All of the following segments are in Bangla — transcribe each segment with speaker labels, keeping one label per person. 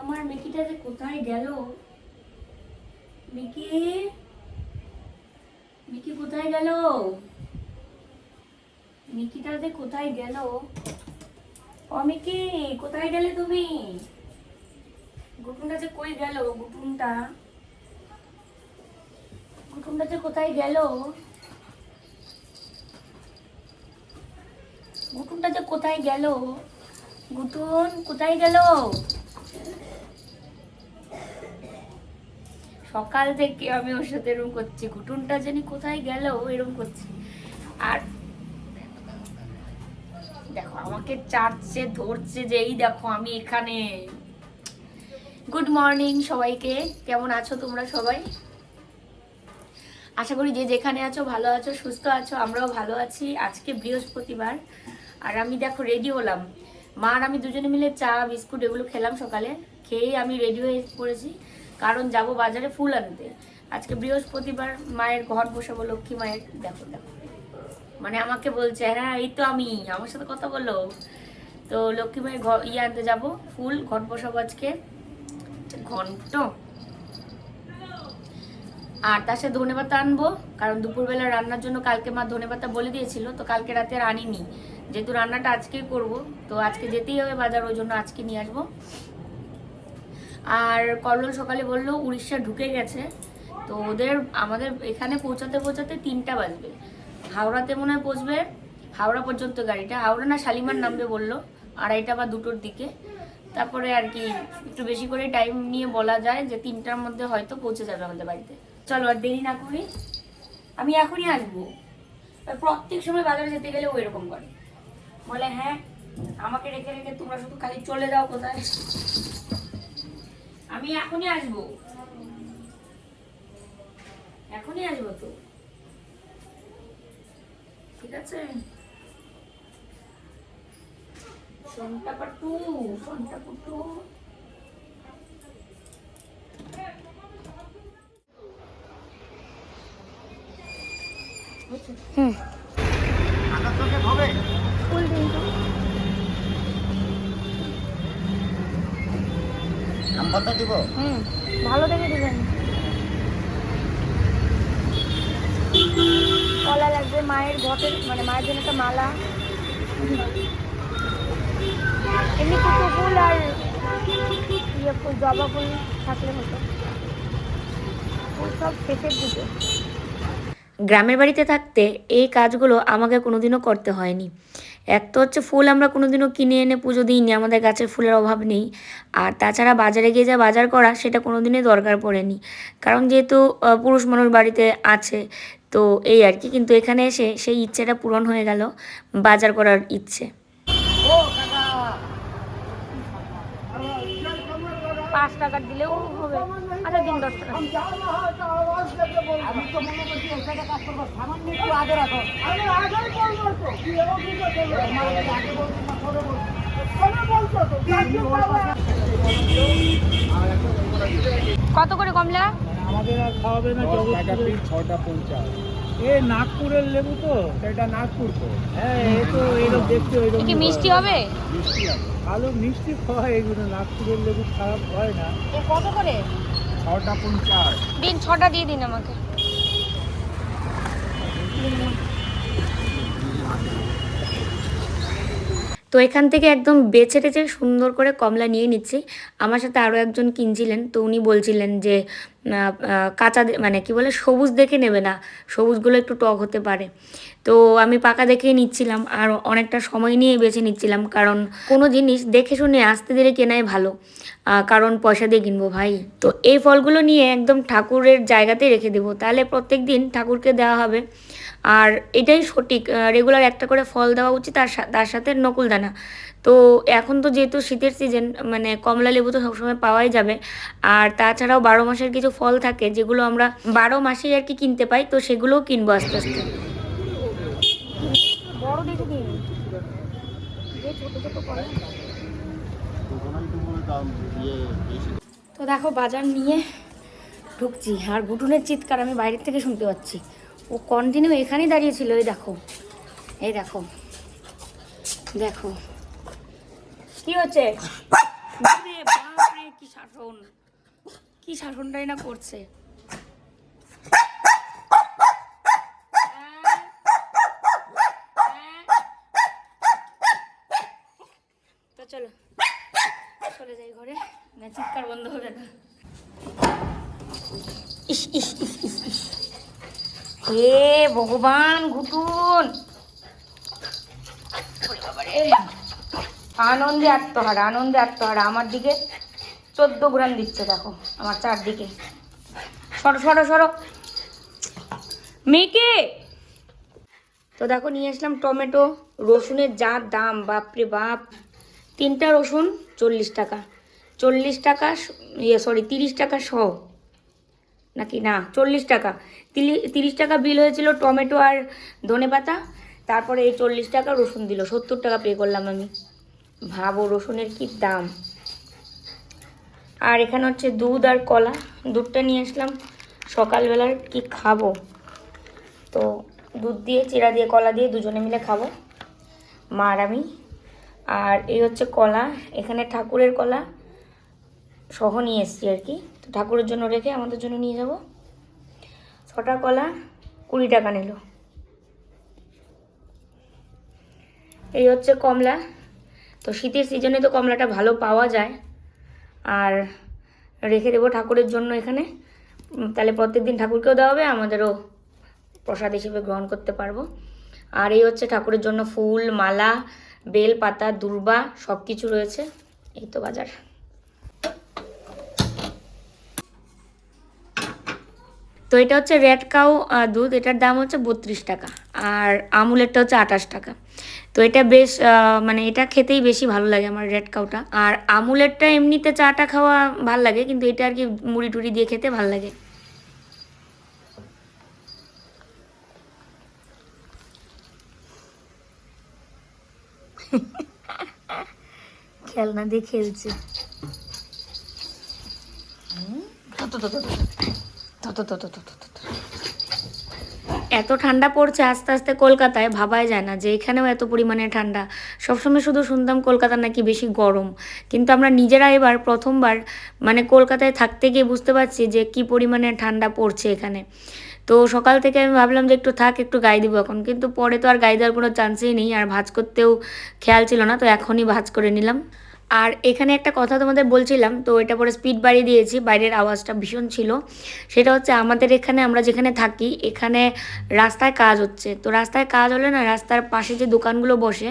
Speaker 1: আমার মিকিটা যে কোথায় গেল? মিকি? মিকি কোথায় গেল? মিকিটা যে কোথায় গেল? ও মিকি, কোথায় গেলে তুমি? গুটুনটা যে কই গেল গুটুনটা গুটুনটা যে কোথায় গেল? গুটুনটা যে কোথায় গেল? গুটুন কোথায় গেল? সকাল থেকে আমি ওর সাথে এরকম করছি, ঘুটুনটা জানি কোথায় গেল এরকম করছি। আর দেখো, আমাকে চাটছে, ধরছে যে এই দেখো আমি এখানে। গুড মর্নিং সবাইকে, কেমন আছো তোমরা সবাই? আশা করি যে যেখানে আছো ভালো আছো, সুস্থ আছো, আমরাও ভালো আছি। আজকে বৃহস্পতিবার, আর আমি দেখো রেডি হলাম। মা আর আমি দুজনে মিলে চা, বিস্কুট এগুলো খেলাম সকালে, খেয়েই আমি রেডি হয়ে পড়েছি। কারণ যাব বাজারে ফুল আনতে। আজকে বৃহস্পতিবার মায়ের ঘর বসাবো, লক্ষ্মী মায়ের, দেখো দেখো। মানে আমাকে বলছে হ্যাঁ এই তো আমি। আমার সাথে কথা বলো। তো লক্ষ্মী মায়ের ঘর ইয়ে আনতে যাব, ফুল ঘট বসাবো আজকে। ঘন্ট। আর তার সাথে ধনে পাতা আনব, কারণ দুপুরবেলা রান্নার জন্য কালকে মা ধনে পাতা বলে দিয়েছিল, তো কালকে রাতে আর আনিনি। যেহেতু রান্নাটা আজকেই করব, তো আজকে যেতেই হবে বাজার, ওই জন্য আজকে নিয়ে আসব। আর কল্লোল সকালে বলল, উড়িষ্যা ঢুকে গেছে। তো ওদের, আমাদের এখানে পৌঁছাতে পৌঁছাতে তিনটা বাজবে। হাওড়াতে মনে হয় পৌঁছবে, হাওড়া পর্যন্ত গাড়িটা। হাওড়া না শালিমার নামবে বলল, আড়াইটা বা দুটোর দিকে। তারপরে আর কি একটু বেশি করে টাইম নিয়ে বলা যায় যে তিনটার মধ্যে হয়তো পৌঁছে যাবে আমাদের বাড়িতে। চলো আর দেরি না করি আমি এখনই আসব। প্রত্যেক সময় বাজারে যেতে গেলে ও এরকম করে। বলে হ্যাঁ আমাকে রেখে রেখে তোমরা শুধু খালি চলে যাও কোথায়? আমি এখনই আসব। এখনই আসব তো। ঠিক আছে? সন্টা পাটু সন্টা পুটু হুম ফুল দিন তো।
Speaker 2: পাতা দিব?
Speaker 1: হুম, ভালো দেখে দিবেন। কলা লাগবে, মায়ের ঘটের মানে মায়ের জন্য একটা মালা। এমনি কুটো ফুল আর ইয়ে ফুল, জবা ফুল থাকলে হতো। ফুল সব শেষের দিকে গ্রামের বাড়িতে থাকতে এই কাজগুলো আমাকে কোনোদিনও করতে হয়নি। এক তো হচ্ছে ফুল আমরা কোনোদিনও কিনে এনে পুজো দিইনি, আমাদের গাছের ফুলের অভাব নেই। আর তাছাড়া বাজারে গিয়ে যা বাজার করা, সেটা কোনোদিনই দরকার পড়েনি। কারণ যেহেতু পুরুষ মানুষ বাড়িতে আছে, তো এই আর কি। কিন্তু এখানে এসে সেই ইচ্ছেটা পূরণ হয়ে গেল, বাজার করার ইচ্ছে। পাঁচ টাকার দিলেও হবে দশ টাকা
Speaker 2: আমি তো মনে করছি এখানে কাজ করব সামান্য একটু আগে রাখো। তোমার আগে আগে বলছি না পরে বলছি
Speaker 1: কত করে কমলা?
Speaker 3: আমাদের আর খাওয়াবে না
Speaker 2: ছটা পঞ্চাশ।
Speaker 3: এ নাগপুরের লেবু তো?
Speaker 2: এটা নাগপুর তো।
Speaker 3: হ্যাঁ এ তো এরকম দেখতে ওইরকম
Speaker 1: কি মিষ্টি হবে?
Speaker 2: মিষ্টি আছে।
Speaker 3: ভালো মিষ্টি হয় এগুলো নাগপুরের লেবু খারাপ হয় না।
Speaker 1: কত করে?
Speaker 2: ছটা পঞ্চাশ।
Speaker 1: দিন ছটা দিয়ে দিন আমাকে। তো এখান থেকে একদম বেছে টেছে সুন্দর করে কমলা নিয়ে নিচ্ছি। আমার সাথে আরও একজন কিনছিলেন, তো উনি বলছিলেন যে কাঁচা মানে কি বলে, সবুজ দেখে নেবে না, সবুজগুলো একটু টক হতে পারে। তো আমি পাকা দেখেই নিচ্ছিলাম আর অনেকটা সময় নিয়ে বেছে নিচ্ছিলাম কারণ কোনো জিনিস দেখে শুনে আসতে ধীরে কেনাই ভালো। কারণ পয়সা দিয়ে কিনবো ভাই। তো এই ফলগুলো নিয়ে একদম ঠাকুরের জায়গাতেই রেখে দেবো। তাহলে প্রত্যেক দিন ঠাকুরকে দেওয়া হবে। আর এটাই সঠিক রেগুলার একটা করে ফল দেওয়া উচিত আর তার সাথে নকুলদানা। তো এখন তো যেহেতু শীতের সিজন মানে কমলা লেবু তো সবসময় পাওয়াই যাবে। আর তাছাড়াও বারো মাসের কিছু ফল থাকে যেগুলো আমরা বারো মাসেই আর কি কিনতে পাই, তো সেগুলোও কিনবো আস্তে আস্তে। বড় তো দেখো বাজার নিয়ে ঢুকছি, আর ঘুটুনের চিৎকার আমি বাইরের থেকে শুনতে পাচ্ছি। ও কন্টিনিউ এখানেই দাঁড়িয়ে ছিল, এই দেখো। এই দেখো। দেখো। কি হচ্ছে? কি শাসন। কি শাসনটাই না করছে। তো চলো, চলে যাই ঘরে। না, চিৎকার বন্ধ হবে না। হে ভগবান, ঘুটুন। আনন্দে আত্মহারা আনন্দে আত্মহারা। আমার দিকে চোদ্দ গ্রাম দিচ্ছে, দেখো, আমার চারদিকে। সরো সরো সরো। মেয়েকে! তো দেখো, নিয়ে আসলাম টমেটো, রসুনের যা দাম, বাপরে বাপ। তিনটা রসুন, চল্লিশ টাকা। চল্লিশ টাকা ইয়ে সরি তিরিশ টাকা শ নাকি? না, চল্লিশ টাকা। তিরিশ টাকা বিল হয়েছিল টমেটো আর ধনে পাতা। তারপরে এই চল্লিশ টাকা রসুন দিল। সত্তর টাকা পে করলাম আমি। ভাবো, রসুনের কি দাম? আর এখানে হচ্ছে দুধ আর কলা। দুধটা নিয়ে আসলাম। সকালবেলার কি খাব? তো দুধ দিয়ে, চিরা দিয়ে, কলা দিয়ে দুজনে মিলে খাব। মা আর আমি। আর এই হচ্ছে কলা। এখানে ঠাকুরের কলা। সহ নিয়ে এসছি আর কি। তো ঠাকুরের জন্য রেখে আমাদের জন্য নিয়ে যাব। ছটা কলা কুড়ি টাকা নিল। এই হচ্ছে কমলা। তো শীতের সিজনে তো কমলাটা ভালো পাওয়া যায়। আর রেখে দেবো ঠাকুরের জন্য এখানে। তাহলে প্রত্যেক দিন ঠাকুরকেও দেওয়া হবে আমাদেরও প্রসাদ হিসেবে গ্রহণ করতে পারব। আর এই হচ্ছে ঠাকুরের জন্য ফুল, মালা বেল পাতা দুর্বা সব কিছু রয়েছে। এই তো বাজার। তো এটা হচ্ছে রেড কাউ দুধ, এটার দাম হচ্ছে বত্রিশ টাকা। আর আমুলেরটা হচ্ছে আঠাশ টাকা। তো এটা বেশ মানে এটা খেতেই বেশি ভালো লাগে আমার রেড কাউটা। আর আমুলেরটা এমনিতে চাটা খাওয়া ভালো লাগে, কিন্তু এটা আর কি মুড়ি টুড়ি দিয়ে খেতে ভালো লাগে। খেলনা দিয়ে খেলছে। এত ঠান্ডা পড়ছে আস্তে আস্তে কলকাতায়, ভাবাই যায় না যে এখানেও এত পরিমাণে ঠান্ডা। সবসময় শুধু শুনতাম কলকাতা নাকি বেশি গরম। কিন্তু আমরা নিজেরা এবার প্রথমবার মানে কলকাতায় থাকতে গিয়ে বুঝতে পারছি যে কি পরিমাণে ঠান্ডা পড়ছে এখানে। তো সকাল থেকে আমি ভাবলাম যে একটু থাক, একটু গায়ে দিব এখন। কিন্তু পরে তো আর গায়ে দেওয়ার কোনো চান্সই নেই, আর ভাজ করতেও খেয়াল ছিল না, তো এখনই ভাজ করে নিলাম। আর এখানে একটা কথা তোমাদের বলছিলাম, তো এটা পরে স্পিড বাড়িয়ে দিয়েছি, বাইরের আওয়াজটা ভীষণ ছিল। সেটা হচ্ছে আমাদের এখানে, আমরা যেখানে থাকি, এখানে রাস্তায় কাজ হচ্ছে। তো রাস্তায় কাজ হলে না, রাস্তার পাশে যে দোকানগুলো বসে,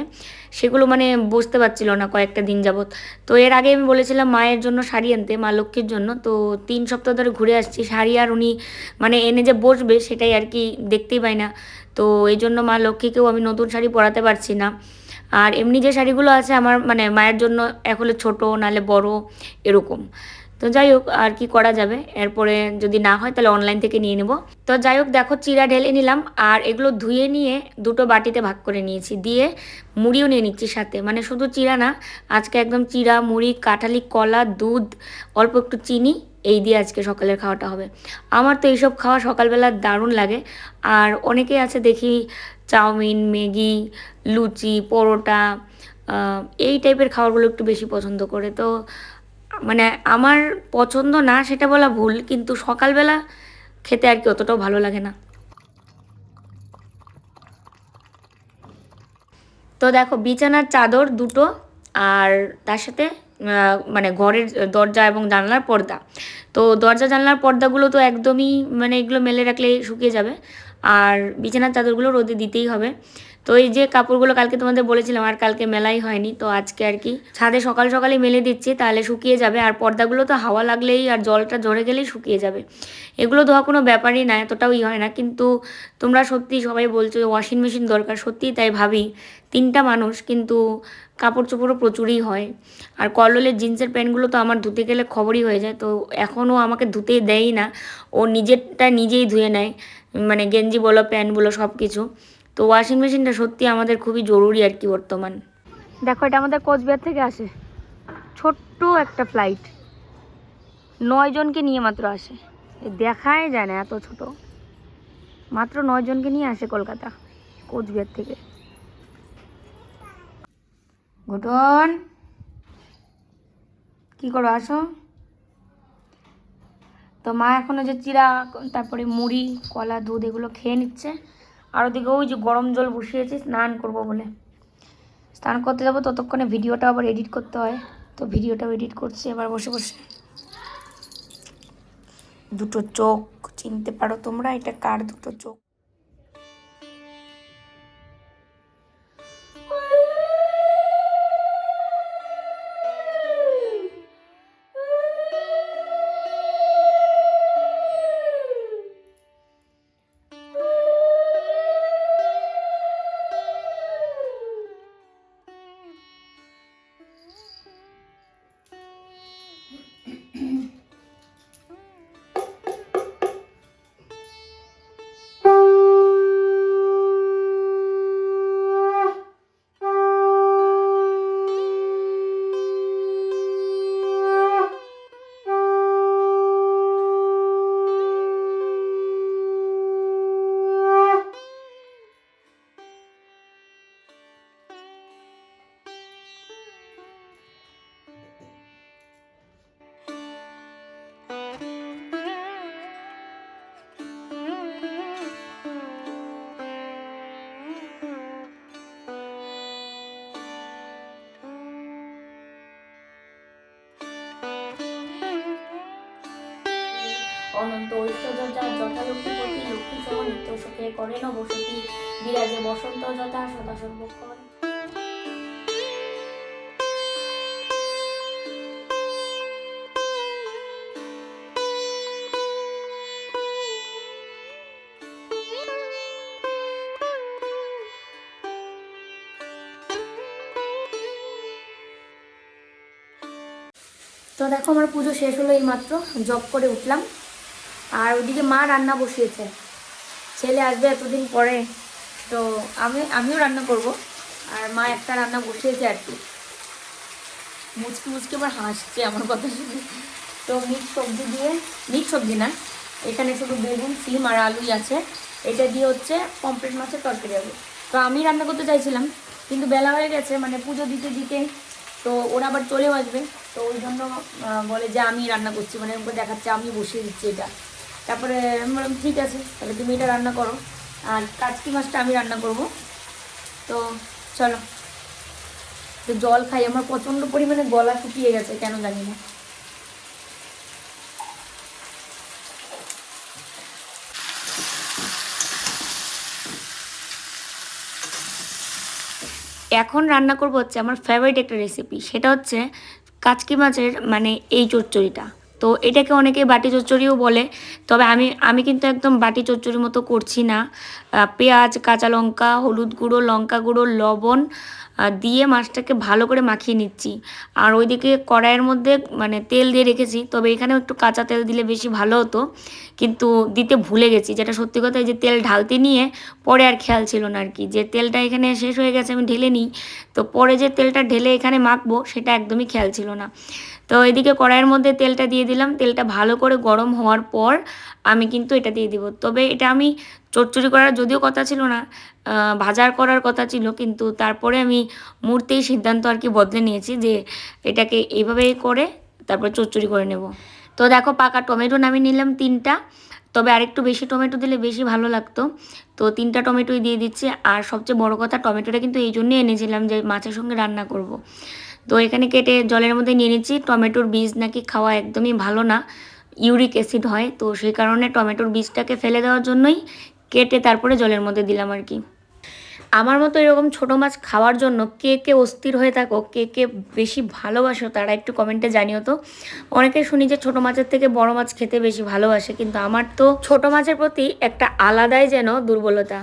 Speaker 1: সেগুলো মানে বসতে পারছিল না কয়েকটা দিন যাবৎ। তো এর আগে আমি বলেছিলাম মায়ের জন্য শাড়ি আনতে, মা লক্ষ্মীর জন্য। তো তিন সপ্তাহ ধরে ঘুরে আসছি, শাড়ি আর উনি মানে এনে যে বসবে, সেটাই আর কি দেখতেই পাই না। তো এই জন্য মা লক্ষ্মীকেও আমি নতুন শাড়ি পরাতে পারছি না। আর এমনি যে শাড়িগুলো আছে আমার মানে মায়ের জন্য এক হলে ছোটো, নাহলে বড়, এরকম। তো যাই হোক, আর কি করা যাবে? এরপরে যদি না হয়, তাহলে অনলাইন থেকে নিয়ে নেব। তো যাই হোক, দেখো, চিরা ঢেলে নিলাম। আর এগুলো ধুয়ে নিয়ে দুটো বাটিতে ভাগ করে নিয়েছি। দিয়ে মুড়িও নিয়ে নিচ্ছি সাথে। মানে শুধু চিরা না, আজকে একদম চিরা, মুড়ি, কাঁঠালি, কলা, দুধ, অল্প একটু চিনি এই দিয়ে আজকে সকালের খাওয়াটা হবে। আমার তো এইসব খাওয়া সকালবেলা দারুণ লাগে। আর অনেকেই আছে দেখি চাউমিন, ম্যাগি, লুচি, পরোটা এই টাইপের খাবারগুলো একটু বেশি পছন্দ করে। তো মানে আমার পছন্দ না সেটা বলা ভুল, কিন্তু সকালবেলা খেতে আর কি অতটাও ভালো লাগে না। তো দেখো বিছানার চাদর দুটো, আর তার সাথে মানে ঘরের দরজা এবং জানলার পর্দা। তো দরজা, জানলার পর্দাগুলো তো একদমই মানে এগুলো মেলে রাখলে শুকিয়ে যাবে। আর বিছানার চাদরগুলো রোদে দিতেই হবে। তো এই যে কাপড়গুলো কালকে তোমাদের বলেছিলাম, আর কালকে মেলাই হয়নি, তো আজকে আর কি ছাদে সকাল সকালেই মেলে দিচ্ছি, তাহলে শুকিয়ে যাবে। আর পর্দাগুলো তো হাওয়া লাগলেই আর জলটা ঝরে গেলেই শুকিয়ে যাবে। এগুলো ধোয়া কোনো ব্যাপারই না, এতটাও ই হয় না। কিন্তু তোমরা সত্যি সবাই বলছো ওয়াশিং মেশিন দরকার, সত্যিই তাই ভাবি। তিনটা মানুষ কিন্তু কাপড় চোপড়ও প্রচুরই হয়। আর কললের জিন্সের প্যান্টগুলো তো আমার ধুতে গেলে খবরই হয়ে যায়, তো এখনও আমাকে ধুতে দেয়ই না। ও নিজেরটা নিজেই ধুয়ে নেয় মানে গেঞ্জি বলো, প্যান্ট বলো সব কিছু তো ওয়াশিং মেশিনটা সত্যি আমাদের খুবই জরুরি আর কি বর্তমান। দেখো, এটা আমাদের কোচবিহার থেকে আসে। ছোট্ট একটা ফ্লাইট নয় জনকে নিয়ে মাত্র আসে। দেখাই যায় না এত ছোট। মাত্র নয় জনকে নিয়ে আসে কলকাতা, কোচবিহার থেকে। ঘটন কি করো, আসো। তো মা এখনও যে চিরা, তারপরে মুড়ি, কলা, দুধ এগুলো খেয়ে নিচ্ছে। আর ওদিকে ওই যে গরম জল বসিয়েছি, স্নান করব বলে। স্নান করতে যাব, ততক্ষণে ভিডিওটা আবার এডিট করতে হয়। তো ভিডিওটাও এডিট করছি, এবার বসে বসে। দুটো চোখ, চিনতে পারো তোমরা এটা কার দুটো চোখ? সর্বক্ষণ তো দেখো, আমার পুজো শেষ হলো এই মাত্র জব করে উঠলাম। আর ওদিকে মা রান্না বসিয়েছে। ছেলে আসবে এতদিন পরে। তো আমি, আমিও রান্না করব। আর মা একটা রান্না বসিয়েছে আর কি। মুচকি মুচকি আবার হাসছে আমার কথা শুনে। তো মিক্স সবজি দিয়ে মিক্স সবজি না, এখানে শুধু বেগুন, সিম আর আলুই আছে। এটা দিয়ে হচ্ছে পমপ্লেট মাছের তরকারি হবে। তো আমি রান্না করতে চাইছিলাম, কিন্তু বেলা হয়ে গেছে মানে পুজো দিতে দিতে, তো ওরা আবার চলেও আসবে। তো ওই জন্য বলে যে আমি রান্না করছি মানে ওকে দেখাচ্ছে আমি বসিয়ে দিচ্ছি এটা। তারপরে আমি বললাম, ঠিক আছে, তাহলে তুমি এটা রান্না করো। আর কাচকি মাছটা আমি রান্না করব। তো চলো। তো জল খাই, আমার প্রচণ্ড পরিমাণে গলা শুকিয়ে গেছে, কেন জানি না। এখন রান্না করব হচ্ছে আমার ফেভারিট একটা রেসিপি সেটা হচ্ছে কাচকি মাছের মানে এই চচ্চড়িটা। তো এটাকে অনেকে বাটি চচ্চড়িও বলে। তবে আমি আমি কিন্তু একদম বাটি চচ্চড়ির মতো করছি না। পেঁয়াজ, কাঁচা লঙ্কা, হলুদ গুঁড়ো, লঙ্কা গুঁড়ো, লবণ দিয়ে মাছটাকে ভালো করে মাখিয়ে নিচ্ছি। আর ওইদিকে কড়াইয়ের মধ্যে মানে তেল দিয়ে রেখেছি, তবে এখানেও একটু কাঁচা তেল দিলে বেশি ভালো হতো। কিন্তু দিতে ভুলে গেছি, যেটা সত্যি কথা যে তেল ঢালতে নিয়ে পরে আর খেয়াল ছিল না আর কি যে তেলটা এখানে শেষ হয়ে গেছে, আমি ঢেলে নিই। তো পরে যে তেলটা ঢেলে এখানে মাখবো, সেটা একদমই খেয়াল ছিল না। তো এদিকে কড়াইয়ের মধ্যে তেলটা দিয়ে দিলাম। তেলটা ভালো করে গরম হওয়ার পর আমি কিন্তু এটা দিয়ে দিব। তবে এটা আমি চচ্চড়ি করার যদিও কথা ছিল না ভাজার করার কথা ছিল, কিন্তু তারপরে আমি মুহূর্তেই সিদ্ধান্ত আর কি বদলে নিয়েছি যে এটাকে এইভাবেই করে তারপর চচ্চড়ি করে নেব। তো দেখো পাকা টমেটো নামিয়ে নিলাম তিনটা। তবে আরেকটু বেশি টমেটো দিলে বেশি ভালো লাগতো। তো তিনটা টমেটোই দিয়ে দিচ্ছি। আর সবচেয়ে বড় কথা, টমেটোটা কিন্তু এই জন্যই এনেছিলাম যে মাছের সঙ্গে রান্না করব। তো এখানে কেটে জলের মধ্যে নিয়ে নিচ্ছি। টমেটোর বীজ নাকি খাওয়া একদমই ভালো না, ইউরিক অ্যাসিড হয়। তো সেই কারণে টমেটোর বীজটাকে ফেলে দেওয়ার জন্যই কেটে তারপরে জলের মধ্যে দিলাম আর কি। আমার মতো এরকম ছোটো মাছ খাওয়ার জন্য কে কে অস্থির হয়ে থাকো, কে কে বেশি ভালোবাসো তারা একটু কমেন্টে জানিও তো। অনেকে শুনি যে ছোটো মাছের থেকে বড় মাছ খেতে বেশি ভালোবাসে, কিন্তু আমার তো ছোটো মাছের প্রতি একটা আলাদাই যেন দুর্বলতা।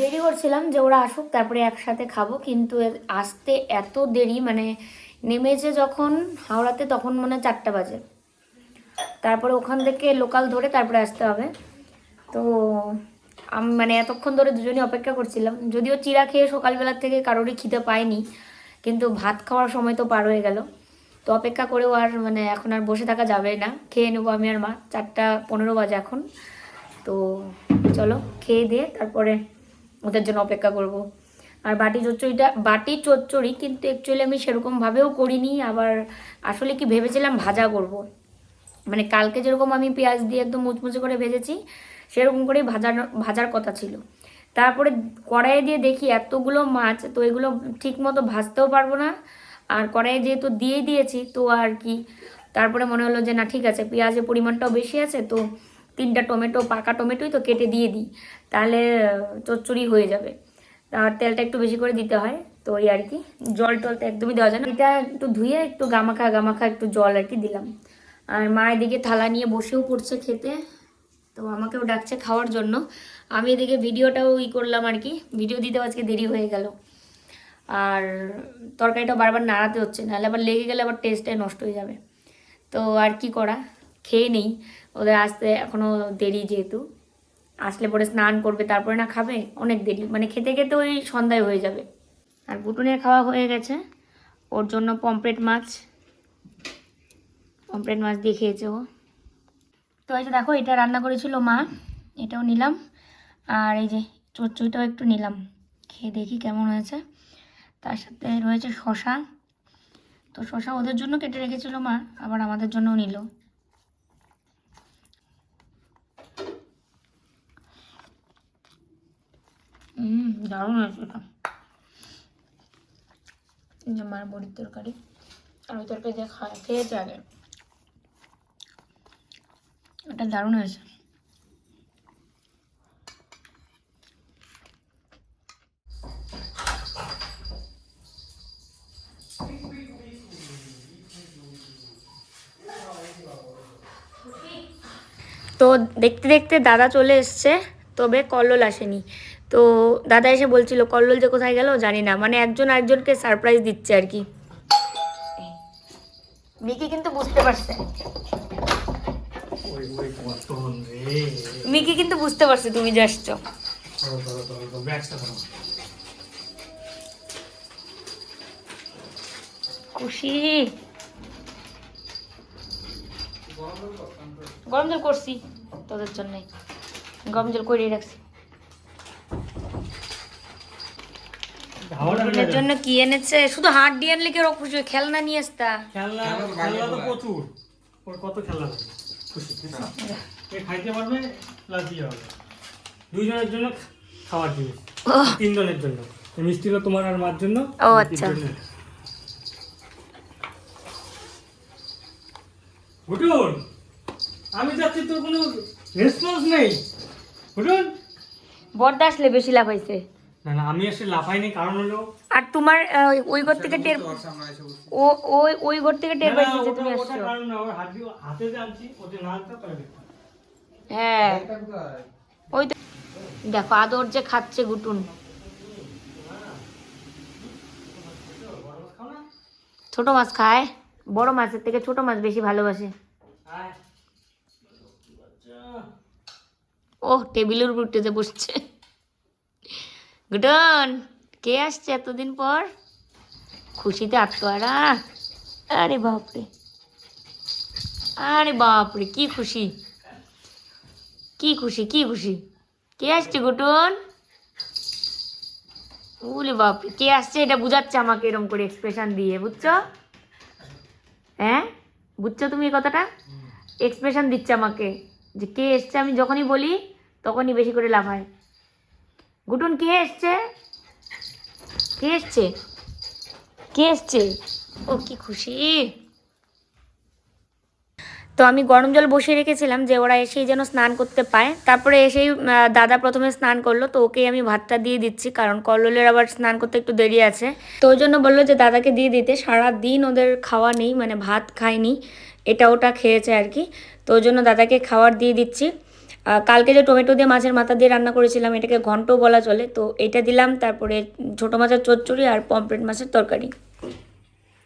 Speaker 1: দেরি করছিলাম যে ওরা আসুক, তারপরে একসাথে খাব। কিন্তু আসতে এত দেরি মানে নেমেছে যখন হাওড়াতে, তখন মনে চারটা বাজে। তারপরে ওখান থেকে লোকাল ধরে তারপরে আসতে হবে। তো আমি মানে এতক্ষণ ধরে দুজনই অপেক্ষা করছিলাম। যদিও চিরা খেয়ে সকালবেলার থেকে কারোরই খিদে পায়নি, কিন্তু ভাত খাওয়ার সময় তো পার হয়ে গেল। তো অপেক্ষা করেও আর মানে এখন আর বসে থাকা যাবে না। খেয়ে নেব আমি আর মা। চারটা পনেরো বাজে এখন। তো চলো, খেয়ে দিয়ে তারপরে ওদের জন্য অপেক্ষা করব। আর বাটি চচ্চড়িটা, বাটি চচ্চড়ি কিন্তু অ্যাকচুয়ালি আমি সেরকমভাবেও করিনি, আবার আসলে কি ভেবেছিলাম ভাজা করব। মানে কালকে যেরকম আমি পেঁয়াজ দিয়ে একদম মুচমুচে করে ভেজেছি, সেরকম করেই ভাজার ভাজার কথা ছিল। তারপরে কড়াইয়ে দিয়ে দেখি এতগুলো মাছ, তো এগুলো ঠিক মতো ভাজতেও পারব না। আর কড়াইয়ে যেহেতু দিয়ে দিয়েছি, তো আর কি। তারপরে মনে হলো যে না, ঠিক আছে, পেঁয়াজের পরিমাণটাও বেশি আছে, তো তিনটা টমেটো, পাকা টমেটোই তো কেটে দিয়ে দিই, তাহলে চচ্চড়ি হয়ে যাবে। আর তেলটা একটু বেশি করে দিতে হয়, তো ওই আর কি। জল টল তো একদমই দেওয়া যায় না। এটা একটু ধুয়ে একটু গামাখা গামাখা একটু জল আর কি দিলাম। আর মা এদিকে থালা নিয়ে বসেও পড়ছে খেতে, তো আমাকেও ডাকছে খাওয়ার জন্য। আমি এদিকে ভিডিওটাও ই করলাম আর কি, ভিডিও দিতেও আজকে দেরি হয়ে গেল। আর তরকারিটা বারবার নাড়াতে হচ্ছে, নাহলে আবার লেগে গেলে আবার টেস্টটাই নষ্ট হয়ে যাবে। তো আর কি করা, খেয়ে নেই। ওদের আসতে এখনও দেরি যেহেতু। আসলে পরে স্নান করবে, তারপরে না খাবে? অনেক দেরি। মানে খেতে খেতে ওই সন্ধ্যায় হয়ে যাবে। আর বুটুনের খাওয়া হয়ে গেছে। ওর জন্য পমপ্লেট মাছ। পমপ্লেট মাছ দিয়ে খেয়েছে ও। তো এই যে দেখো, এটা রান্না করেছিল মা। এটাও নিলাম। আর এই যে চচ্চড়িটাও একটু নিলাম। খেয়ে দেখি কেমন হয়েছে। তার সাথে রয়েছে শশা তো শশা ওদের জন্য কেটে রেখেছিল মা, আবার আমাদের জন্যও নিল হুম দারুণ হয়েছে এটা এই যে মার বড়ির তরকারি। আর ওই তরকারি দিয়ে খায় খেয়েছে আগে। এটা দারুণ হয়েছে। তো দেখতে দেখতে দাদা চলে এসছে, তবে কল্লোল আসেনি। তো দাদা এসে বলছিল কল্লোল যে কোথায় গেল জানি না মানে একজন আরেকজনকে সারপ্রাইজ দিচ্ছে আর কি। মিকি কিন্তু বুঝতে পারছে। মিকি কিন্তু বুঝতে পারছে তুমি যে আসছো। খুশি। গরম জল করছি তোদের জন্য গরম জল করিয়ে রাখছি।
Speaker 3: হাওয়াটা
Speaker 1: জন্য কি এনেছে? শুধু হাত দিয়ে আনলে কেউ খুশি খেলনা নিয়ে আসতা?
Speaker 3: খেলনা খেলনা তো প্রচুর। ওর কত খেলনা খুশি এ খাইতে পারবে প্লাস হবে। দুইজনের জন্য খাওয়ার জিনিস তিনজনের জন্য। মিষ্টি হলো তোমার আর মার জন্য
Speaker 1: ও, আচ্ছা।
Speaker 3: আমি যাচ্ছি তোর কোনো রেসপন্স নেই। ঘুটুন
Speaker 1: বরদা আসলে বেশি লাভ হয়েছে
Speaker 3: না না আমি এসে লাফাইনি কারণ হলো
Speaker 1: আর তোমার ওই ঘর থেকে টের ও ওই ওই ঘর থেকে টের
Speaker 3: না,
Speaker 1: যে তুমি আসছো।
Speaker 3: কারণ না, ওর হাত হাতে যে ওতে না আনতে তাহলে
Speaker 1: হ্যাঁ। ওই দেখো আদর যে খাচ্ছে গুটুন। ছোট মাছ খায় বড় মাছের থেকে ছোট মাছ বেশি ভালোবাসে। ও টেবিলের উপর উঠে যে বসছে। গুটন কে আসছে এতদিন পর? খুশিতে আত্মহারা। আরে বাপরে। আরে বাপরে কি খুশি। কি খুশি কি খুশি। কে আসছে গুটন বলে বাপরে কে আসছে? এটা বুঝাচ্ছে আমাকে এরকম করে এক্সপ্রেশন দিয়ে বুঝছ? হ্যাঁ? বুঝছ তুমি এই কথাটা? এক্সপ্রেশন দিচ্ছে আমাকে যে কে এসছে আমি যখনই বলি তখনই বেশি করে লাভ হয় গুটুন কে এসছে? কে এসছে? কে এসছে? ও, কি খুশি। তো আমি গরম জল বসিয়ে রেখেছিলাম যে ওরা এসেই যেন স্নান করতে পায়। তারপরে এসেই দাদা প্রথমে স্নান করল, তো ওকেই আমি ভাতটা দিয়ে দিচ্ছি, কারণ কল্লোলের আবার স্নান করতে একটু দেরি আছে। তো ওই জন্য বলল যে দাদাকে দিয়ে দিতে সারা দিন ওদের খাওয়া নেই মানে ভাত খায়নি, এটা ওটা খেয়েছে আর কি। তো ওই জন্য দাদাকে খাবার দিয়ে দিচ্ছি। কালকে যে টমেটো দিয়ে মাছের মাথা দিয়ে রান্না করেছিলাম এটাকে ঘন্টও বলা চলে তো এটা দিলাম তারপরে ছোটো মাছের চচ্চড়ি আর পমফ্রেট মাছের তরকারি।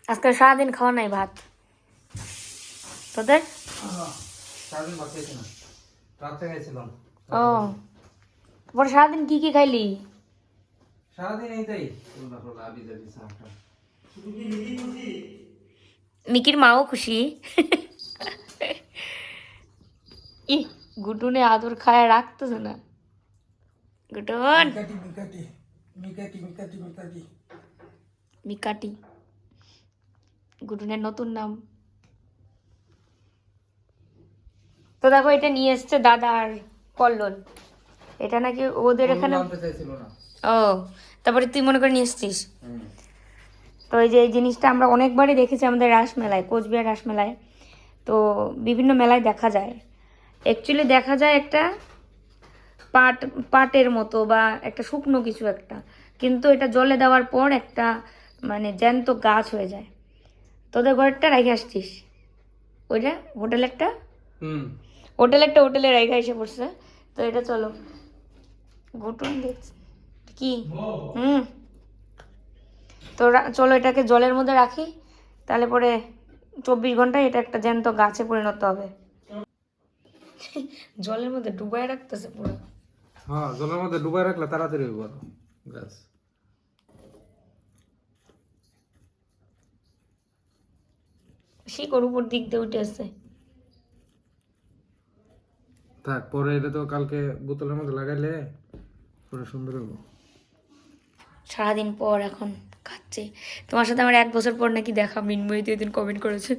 Speaker 1: আজকে সারাদিন খাওয়া নাই ভাত? তোদের?
Speaker 2: গেছিলাম
Speaker 1: ও তারপরে সারাদিন কি কি খাইলি?
Speaker 2: সারাদিন এইটাই
Speaker 1: মিকির মাও খুশি। ই গুটুনে আদর খায় রাখতেছে না। গুটন
Speaker 2: মিকাটি মিকাটি মিকাটি মিকাটি মিকাটি।
Speaker 1: মিকাটি। নতুন নাম। তো দেখো এটা নিয়ে এসছে দাদা আর কল্লোল। এটা নাকি ওদের এখানে ও তারপরে তুই মনে করে নিয়ে এসছিস? তো এই যে এই জিনিসটা আমরা অনেকবারই দেখেছি আমাদের রাসমেলায় কোচবিহার রাসমেলায়। তো বিভিন্ন মেলায় দেখা যায়। অ্যাকচুয়ালি দেখা যায় একটা পাট পাটের মতো বা একটা শুকনো কিছু একটা। কিন্তু এটা জলে দেওয়ার পর একটা মানে জ্যান্ত গাছ হয়ে যায়। তোদের ঘরটা রেখে আসছিস? ওইটা? হোটেলেরটা
Speaker 2: হুম।
Speaker 1: হোটেল একটা হোটেলে রেখে এসে পড়ছে। তো এটা চলো। ঘুটুন দেখছি। কি? হুম। তো চলো এটাকে জলের মধ্যে রাখি। তাহলে পরে চব্বিশ ঘন্টায় এটা একটা জ্যান্ত গাছে পরিণত হবে। জলের মধ্যে ডুবাই রাখতেছে পুরো।
Speaker 2: হ্যাঁ জলের মধ্যে ডুবাই রাখলে তাড়াতাড়ি হইব আরও। গাছ
Speaker 1: শিকড় উপর দিক দিয়ে উঠে আসছে
Speaker 2: থাক পরে এটা তো কালকে বোতলের মধ্যে লাগাইলে পরে সুন্দর হইব।
Speaker 1: সারাদিন পর এখন খাচ্ছে তোমার সাথে আমার এক বছর পর নাকি দেখা মিনময়ী দুই দিন কমেন্ট করেছে।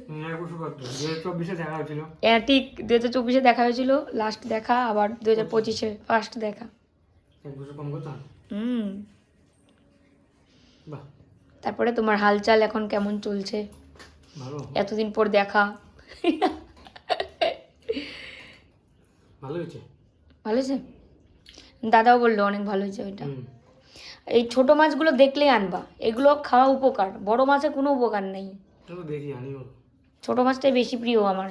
Speaker 1: হ্যাঁ ঠিক দু হাজার চব্বিশে দেখা হয়েছিল। লাস্ট দেখা আবার দু হাজার পঁচিশে ফার্স্ট দেখা। হুম। তারপরে তোমার হালচাল এখন কেমন চলছে? এতদিন পর দেখা।
Speaker 3: ভালো হয়েছে?
Speaker 1: ভালো হয়েছে? দাদাও বলল অনেক ভালো হয়েছে ওইটা। এই ছোট মাছগুলো দেখলেই আনবা। এগুলো খাওয়া উপকার বড় মাছে কোনো উপকার নেই। ছোট মাছটাই বেশি প্রিয় আমার।